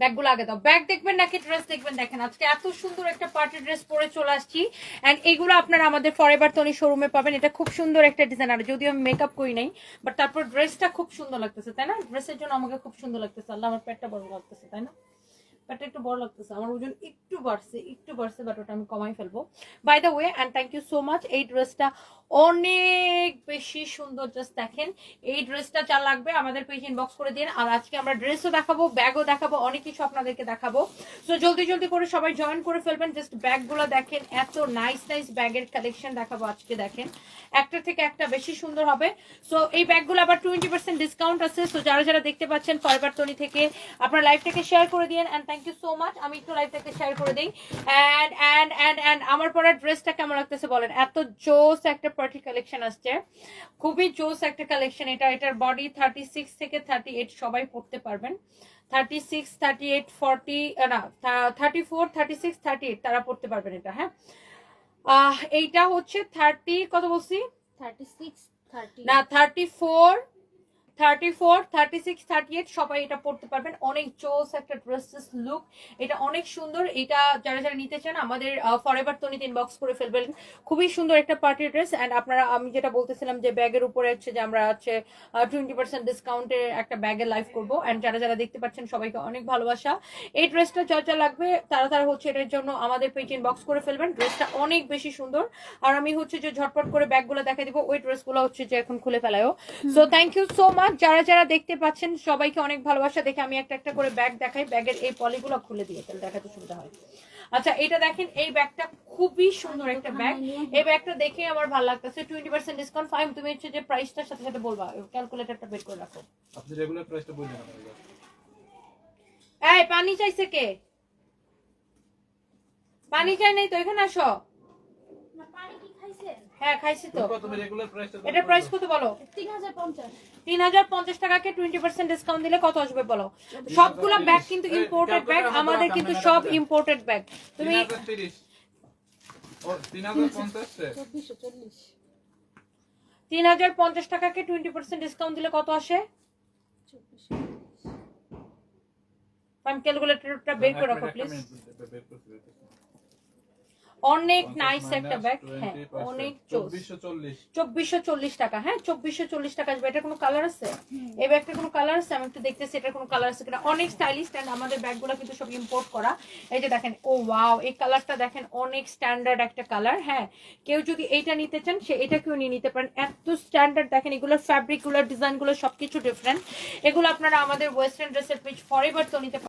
ব্যাগগুলো আগে দাও। ব্যাগ দেখবেন নাকি ড্রেস দেখবেন দেখেন। আজকে এত সুন্দর একটা পার্টি ড্রেস পরে চলে আসছি। অ্যান্ড এগুলো আপনারা আমাদের ফরএভার তনি শোরুমে পাবেন। এটা খুব সুন্দর একটা ডিজাইন আর যদিও আমি মেকআপ করি নাই বাট তারপর ড্রেসটা খুব সুন্দর লাগতেছে, তাই না? ড্রেসের জন্য আমাকে খুব সুন্দর লাগতেছে। আল্লাহ, আমার পেটটা বড় লাগতেছে, তাই না? পেটটা একটু বড় লাগতেছে। আমার ওজন একটু বাড়ছে একটু বাড়ছে বাট ওটা আমি কমাই ফেলব। By the way and thank you so much এই ড্রেসটা অনেক বেশি সুন্দর জাস্ট দেখেন। এই ড্রেসটা যা লাগবে আমাদের পেজ ইনবক্স করে দিন। আর আজকে আমরা ড্রেসও দেখাবো ব্যাগও দেখাবো, অনেক কিছু আপনাদেরকে দেখাবো। সো জলদি জলদি করে সবাই জয়েন করে ফেলবেন। জাস্ট ব্যাগগুলো দেখেন, এত নাইস নাইস ব্যাগের কালেকশন দেখাবো আজকে দেখেন। একটা থেকে একটা বেশি সুন্দর হবে। সো এই ব্যাগগুলো আবার টোয়েন্টি পার্সেন্ট ডিসকাউন্ট আছে। সো যারা যারা দেখতে পাচ্ছেন ফরবার তনি থেকে, আপনার লাইভটাকে শেয়ার করে দিন। And thank you so much আমি একটু লাইভটাকে শেয়ার করে দিই। অ্যান্ড অ্যান্ড অ্যান্ড অ্যান্ড আমার পরার ড্রেসটা কেমন লাগতেছে বলেন? এত জোস একটা পার্টি কালেকশন আসছে। খুবই জোস একটা কালেকশন এটা। এটার বডি থার্টি সিক্স থেকে থার্টি এইট সবাই পড়তে পারবেন। Thirty six thirty eight forty না thirty four thirty six thirty eight তারা পড়তে পারবেন এটা হ্যাঁ? এইটা হচ্ছে থার্টি কত বলছি? থার্টি সিক্স থার্টি না thirty four thirty four thirty six thirty eight সবাই এটা পড়তে পারবেন। অনেক জোস একটা ড্রেসেস লুক এটা অনেক সুন্দর। এটা যারা যারা নিতে চান, আমাদের ফরএভার তনিতে ফেলবেন। খুবই সুন্দর একটা পার্টি ড্রেস অ্যান্ড আপনারা, আমি যেটা বলতেছিলাম যে, ব্যাগের উপরে হচ্ছে যে, আমরা হচ্ছে টোয়েন্টি পার্সেন্ট ডিসকাউন্টে একটা ব্যাগের লাইভ করব। অ্যান্ড যারা যারা দেখতে পাচ্ছেন, সবাইকে অনেক ভালোবাসা। এই ড্রেসটা যা যা লাগবে, তারা তারা হচ্ছে এটার জন্য আমাদের পেজ ইনবক্স করে ফেলবেন। ড্রেসটা অনেক বেশি সুন্দর। আর আমি হচ্ছে যে, ঝটপট করে ব্যাগগুলো দেখা দিব। ওই ড্রেসগুলো হচ্ছে যে, এখন খুলে ফেলায়ও। So thank you so much যারা যারা দেখতে পাচ্ছেন সবাইকে অনেক ভালোবাসা দেখে আমি একটা একটা করে ব্যাগ দেখাই। ব্যাগের এই পলিগুলো খুলে দিয়ে তাহলে দেখাতে সুবিধা হয়। আচ্ছা এটা দেখেন এই ব্যাগটা খুবই সুন্দর একটা ব্যাগ এই ব্যাগটা দেখে আমার ভালো লাগতেছে। টোয়েন্টি পার্সেন্ট ডিসকাউন্ট ফাইভ তুমি হচ্ছে যে প্রাইসটার সাথে সাথে বলবা। ক্যালকুলেটরটা বের করে রাখো। আপনি রেগুলার প্রাইসটা এই পানি চাইছে কে? পানি চাই নাই তো এখানে আসো। না পানি হ্যাঁ খাইছি তো। এটার প্রাইস কত বলো? তিন হাজার পঞ্চাশ। টাকাকে টোয়েন্টি পার্সেন্ট ডিসকাউন্ট দিলে কত আসবে বলো? সবগুলো ব্যাগ কিন্তু ইম্পোর্টেড ব্যাগ আমাদের কিন্তু সব ইম্পোর্টেড ব্যাগ তুমি 3030 ও 3050 চব্বিশশো চল্লিশ। তিন হাজার পঞ্চাশ টাকাকে টোয়েন্টি পার্সেন্ট ডিসকাউন্ট দিলে কত আসে? আমি ক্যালকুলেটরটা বের করে রাখো প্লিজ অনেক নাইস একটা ব্যাগ হ্যাঁ অনেক চোস 2440 চব্বিশশো চল্লিশ টাকা হ্যাঁ চব্বিশশো চল্লিশ টাকা আসবে। এটা কোনো কালার আছে? এই ব্যাগটা কোনো কালার আছে? আমি একটু দেখতেছি এটার কোনো কালার আছে কিনা। অনেক স্টাইলিশ অ্যান্ড আমাদের ব্যাগগুলো কিন্তু সব ইম্পোর্ট করা। এই যে দেখেন ও ওয়াও এই কালারটা দেখেন অনেক স্ট্যান্ডার্ড একটা কালার হ্যাঁ। কেউ যদি এইটা নিতে চান সে এটা কেউ নিয়ে নিতে পারেন। এত স্ট্যান্ডার্ড দেখেন এগুলোর ফ্যাব্রিকগুলোর ডিজাইনগুলো সবকিছু ডিফারেন্ট এগুলো আপনারা আমাদের ওয়েস্টার্ন ড্রেসের পেজ ফরএভার তো নিতে পারেন